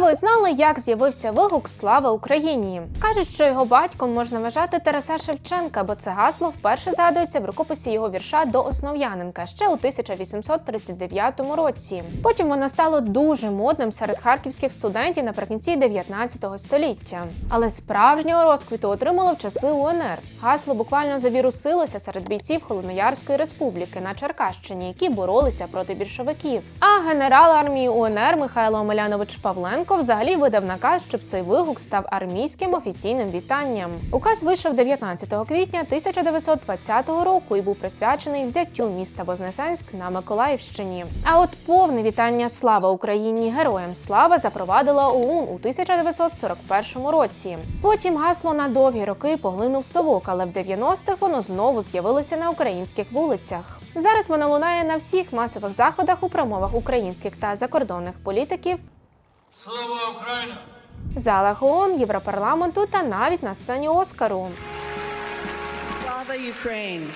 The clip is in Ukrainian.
ви знали, як з'явився вигук Слава Україні? Кажуть, що його батьком можна вважати Тараса Шевченка, бо це гасло вперше згадується в рукописі його вірша до Основ'яненка ще у 1839 році. Потім воно стало дуже модним серед харківських студентів наприкінці 19 століття. Але справжнього розквіту отримало в часи УНР. Гасло буквально завірусилося серед бійців Холодноярської республіки на Черкащині, які боролися проти більшовиків. А генерал армії УНР Михайло Омелянович Павленко взагалі видав наказ, щоб цей вигук став армійським офіційним вітанням. Указ вийшов 19 квітня 1920 року і був присвячений взяттю міста Вознесенськ на Миколаївщині. А от повне вітання Слава Україні героям слава запровадила ОУН у 1941 році. Потім гасло на довгі роки поглинув совок, але в 90-х воно знову з'явилося на українських вулицях. Зараз воно лунає на всіх масових заходах у промовах українських та закордонних політиків, Слава Україна! залах ООН, Європарламенту та навіть на сцені Оскару. Слава Ukraine!